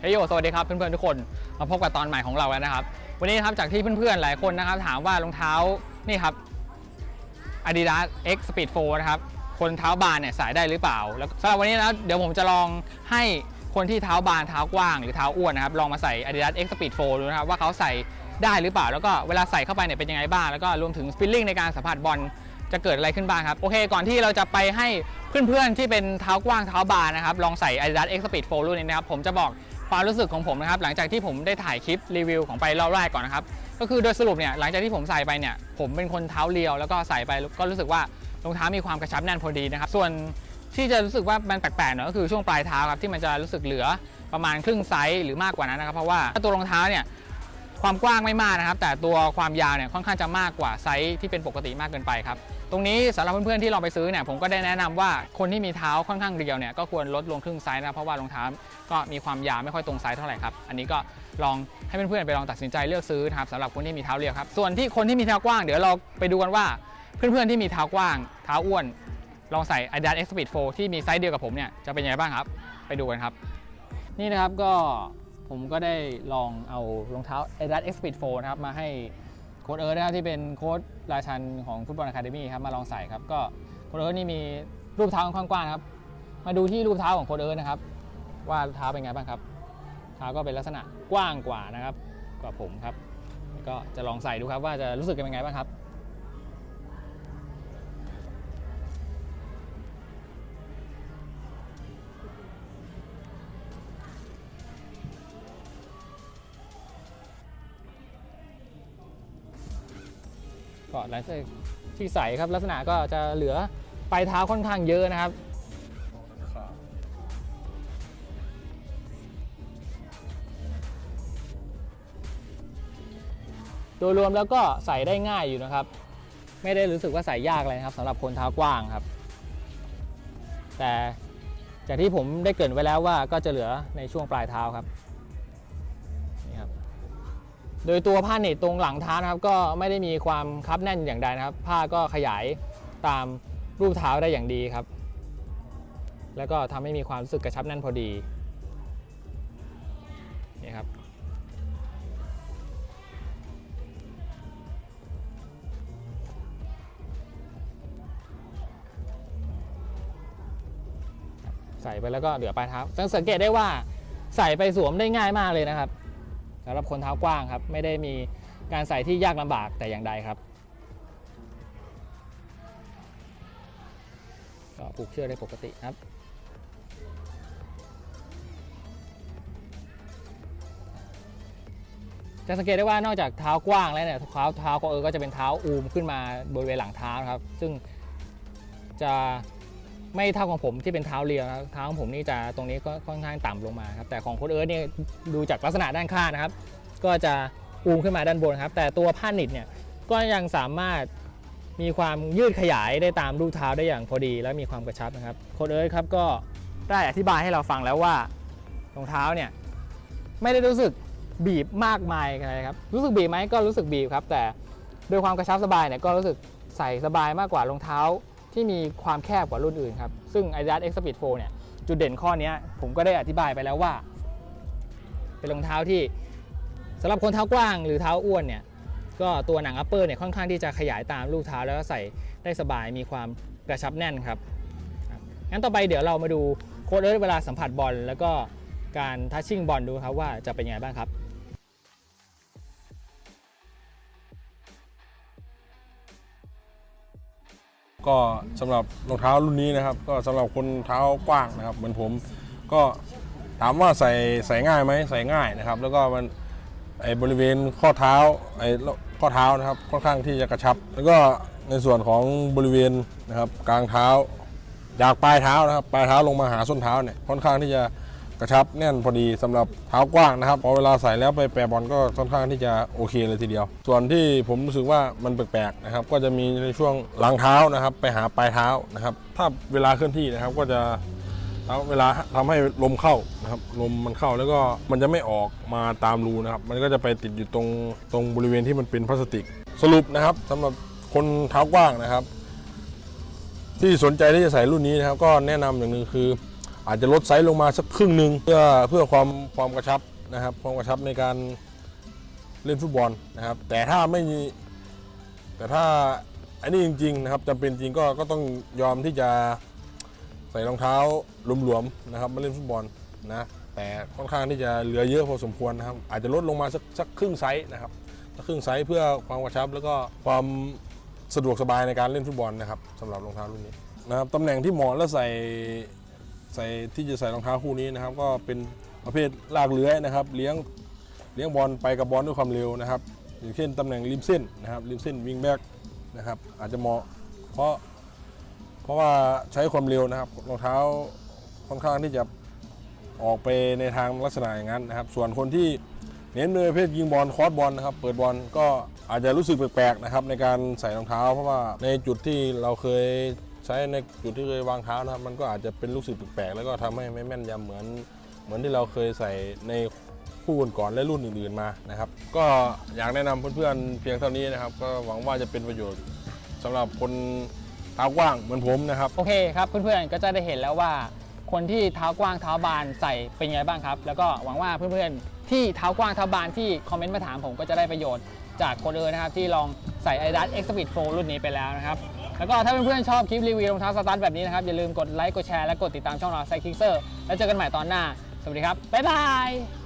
เฮ้ยโยสวัสดีครับเพื่อนๆทุกคนมาพบกับตอนใหม่ของเราแล้วนะครับ วันนี้ครับจากที่เพื่อนๆหลายคนนะครับ ถามว่ารองเท้านี่ครับ Adidas X Speed 4นะครับคนเท้าบานเนี่ยใส่ได้หรือเปล่า แล้วสำหรับวันนี้นะเดี๋ยวผมจะลองให้คนที่เท้าบานเท้ากว้างหรือเท้าอ้วนนะครับลองมาใส่ Adidas X Speed 4ดูนะครับว่าเขาใส่ได้หรือเปล่า แล้วก็เวลาใส่เข้าไปเนี่ยเป็นยังไงบ้างแล้วก็รวมถึง feeling ในการสัมผัสบอลจะเกิดอะไรขึ้นบ้างครับโอเค ก่อนที่เราจะไปให้ เพื่อนๆที่เป็นเท้ากว้างเท้าบานนะครับลองใส่ Adidas X Speed 4รุ่นนี้นะครับผมจะบอกความรู้สึกของผมนะครับหลังจากที่ผมได้ถ่ายคลิปรีวิวของไปรอบแรกก่อนนะครับก็คือโดยสรุปเนี่ยหลังจากที่ผมใส่ไปเนี่ยผมเป็นคนเท้าเรียว แล้วก็ใส่ไปก็รู้สึกว่ารองเท้ามีความกระชับแน่นพอดีนะครับส่วนที่จะรู้สึกว่ามันแปลกๆหน่อยก็คือช่วงปลายเท้าครับที่มันจะรู้สึกเหลือประมาณครึ่งไซส์หรือมากกว่านั้นนะครับเพราะว่าตัวรองเท้าเนี่ย ความกว้างไม่มากนะครับ แต่ตัวความยาวเนี่ยค่อนข้างจะมากกว่าไซส์ที่เป็นปกติมากเกินไปครับ ตรงนี้สำหรับเพื่อนๆที่ลองไปซื้อเนี่ยผมก็ได้แนะนำว่าคนที่มีเท้าค่อนข้างเรียวเนี่ยก็ควรลดลงครึ่งไซส์นะเพราะว่ารองเท้าก็มีความยาวไม่ค่อยตรงไซส์เท่าไหร่ครับอันนี้ก็ลองให้เพื่อนๆไปลองตัดสินใจเลือกซื้อนะครับสำหรับคนที่มีเท้าเรียวครับส่วนที่คนที่มีเท้ากว้างเดี๋ยวเราไปดูกันว่าเพื่อนๆที่มีเท้ากว้าง เท้าอ้วน ลองใส่ Adidas X Speed 4ที่มีไซส์เดียวกับผมเนี่ยจะเป็นยังไงบ้างครับ ไปดูกันครับ นี่นะครับก็ ผมก็ได้ลองเอารองเท้า Adidas X Speed 4นะครับมาให้โค้ดเอิร์ธนะครับที่เป็นโค้ดราชันของฟุตบอลอะคาเดมี่ครับมาลองใส่ครับก็โค้ดเอิร์ธนี่มีรูปเท้าค่อนข้างกว้างครับ มาดูที่รูปเท้าของโค้ดเอิร์ธนะครับ ว่าเท้าเป็นไงบ้างครับ เท้าก็เป็นลักษณะกว้างกว่านะครับกว่าผมครับก็จะลองใส่ดูครับว่าจะรู้สึกเป็นยังไงบ้างครับ ก็หลังจากที่ใส่ครับลักษณะก็จะเหลือปลายเท้าค่อนข้างเยอะนะครับโดยรวมแล้วก็ใส่ได้ง่ายอยู่นะครับ ไม่ได้รู้สึกว่าใส่ยากเลยครับสำหรับคนเท้ากว้างครับ แต่จากที่ผมได้เกริ่นไว้แล้วว่าก็จะเหลือในช่วงปลายเท้าครับ โดยตัวผ้าเนตตรงหลังเท้านะครับ ก็ไม่ได้มีความคับแน่นอย่างใดนะครับ ผ้าก็ขยายตามรูปเท้าได้อย่างดีครับ แล้วก็ทำให้มีความรู้สึกกระชับแน่นพอดีนี่ครับใส่ไปแล้วก็เหลือปลายเท้าสังเกตได้ว่าใส่ไปสวมได้ง่ายมากเลยนะครับ สำหรับคนเท้ากว้างครับ ไม่ได้มีการใส่ที่ยากลำบากแต่อย่างใดครับก็ผูกเชือกได้ปกติครับ จะสังเกตได้ว่านอกจากเท้ากว้างแล้วเนี่ยเท้าเท้าก็เออก็จะเป็นเท้าอูมขึ้นมาบริเวณหลังเท้านะครับ ซึ่งจะ ไม่เท่าของผมที่เป็นเท้าเรียวนะเท้าของผมนี่จะตรงนี้ก็ค่อนข้างต่ำลงมาครับแต่ของโค้ดเอิร์ธเนี่ยดูจากลักษณะด้านข้างนะครับ ก็จะอูมขึ้นมาด้านบนครับ แต่ตัวผ้าหนิดเนี่ยก็ยังสามารถมีความยืดขยายได้ตามรูปเท้าได้อย่างพอดี และมีความกระชับนะครับโค้ดเอิร์ธครับก็ได้อธิบายให้เราฟังแล้วว่ารองเท้าเนี่ยไม่ได้รู้สึกบีบมากมายอะไรครับรู้สึกบีบไหมก็รู้สึกบีบครับ แต่โดยความกระชับสบายเนี่ยก็รู้สึกใส่สบายมากกว่ารองเท้า ที่มีความแคบกว่ารุ่นอื่นครับ ซึ่ง Adidas X Speed 4เนี่ย จุดเด่นข้อนี้ผมก็ได้อธิบายไปแล้วว่า เป็นรองเท้าที่สำหรับคนเท้ากว้างหรือเท้าอ้วนเนี่ย ก็ตัวหนังอัปเปอร์เนี่ยค่อนข้างที่จะขยายตามลูกเท้าแล้วก็ใส่ได้สบายมีความกระชับแน่นครับครับงั้นต่อไปเดี๋ยวเรามาดูโค้ดเอิร์ธเวลาสัมผัสบอลแล้วก็การทัชชิ่งบอลดูครับว่าจะเป็นยังไงบ้างครับ ก็สำหรับรองเท้ารุ่นนี้นะครับ ก็สำหรับคนเท้ากว้างนะครับ เหมือนผมก็ถามว่าใส่ใส่ง่ายไหมใส่ง่ายนะครับ แล้วก็มันไอ้บริเวณข้อเท้าไอ้ข้อเท้านะครับค่อนข้างที่จะกระชับ แล้วก็ในส่วนของบริเวณนะครับกลางเท้าจากปลายเท้านะครับปลายเท้าลงมาหาส้นเท้าเนี่ยค่อนข้างที่จะ กระชับแน่นพอดีสำหรับเท้ากว้างนะครับพอเวลาใส่แล้วไปแปรบอลก็ค่อนข้างที่จะโอเคเลยทีเดียว ส่วนที่ผมรู้สึกว่ามันแปลกๆนะครับก็จะมีในช่วงหลังเท้านะครับไปหาปลายเท้านะครับถ้าเวลาเคลื่อนที่นะครับก็จะแล้วเวลาทำให้ลมเข้านะครับลมมันเข้าแล้วก็มันจะไม่ออกมาตามรูนะครับ มันก็จะไปติดอยู่ตรงตรงบริเวณที่มันเป็นพลาสติก สรุปนะครับสำหรับคนเท้ากว้างนะครับ ที่สนใจที่จะใส่รุ่นนี้นะครับ ก็แนะนำอย่างหนึ่งคือ อาจจะลดไซส์ลงมาสักครึ่งหนึ่งเพื่อเพื่อความความกระชับนะครับความกระชับในการเล่นฟุตบอลนะครับ แต่ถ้าไม่มีแต่ถ้าอันนี้จริง ๆ นะครับจำเป็นจริงก็ก็ต้องยอมที่จะใส่รองเท้าหลวมๆนะครับมาเล่นฟุตบอลนะแต่ค่อนข้างที่จะเหลือเยอะพอสมควรนะครับ อาจจะลดลงมาสักสักครึ่งไซส์นะครับสักครึ่งไซส์เพื่อความกระชับ แล้วก็ความสะดวกสบายในการเล่นฟุตบอลนะครับสำหรับรองเท้ารุ่นนี้นะครับตำแหน่งที่เหมาะและใส่ ใส่ที่จะใส่รองเท้าคู่นี้นะครับก็เป็นประเภทลากเลื้อยนะครับ เลี้ยงเลี้ยงบอลไปกับบอลด้วยความเร็วนะครับ อย่างเช่นตำแหน่งริมเส้นนะครับริมเส้นวิ่งแบกนะครับอาจจะเหมาะเพราะเพราะว่าใช้ความเร็วนะครับรองเท้าค่อนข้างที่จะออกไปในทางลักษณะอย่างนั้นนะครับ ส่วนคนที่เน้นในประเภทยิงบอลคอร์สบอลนะครับ เปิดบอลก็อาจจะรู้สึกแปลกๆนะครับในการใส่รองเท้า เพราะว่าในจุดที่เราเคย ใช้ในจุดที่เคยวางเท้านะครับ มันก็อาจจะเป็นรู้สึกแปลกๆแล้วก็ทำให้ไม่แม่นยำเหมือน เหมือนที่เราเคยใส่ในคู่ก่อนและรุ่นอื่นๆมานะครับ ก็อยากแนะนำเพื่อนๆเพียงเท่านี้นะครับ ก็หวังว่าจะเป็นประโยชน์สำหรับคนเท้ากว้างเหมือนผมนะครับ โอเคครับเพื่อนๆก็จะได้เห็นแล้วว่าคนที่เท้ากว้างเท้าบานใส่เป็นไงบ้างครับ แล้วก็หวังว่าเพื่อนๆที่เท้ากว้างเท้าบานที่คอมเมนต์มาถามผมก็จะได้ประโยชน์จากคนอื่นนะครับที่ลองใส่ Adidas X Speed 4รุ่นนี้ไปแล้วนะครับ แล้วก็ถ้าเพื่อนๆชอบคลิปรีวิวรองเท้าสตาร์ทแบบนี้นะครับ อย่าลืมกดไลค์กดแชร์และกดติดตามช่องเราไซคิกเซอร์แล้วเจอกันใหม่ตอนหน้า สวัสดีครับบ๊ายบาย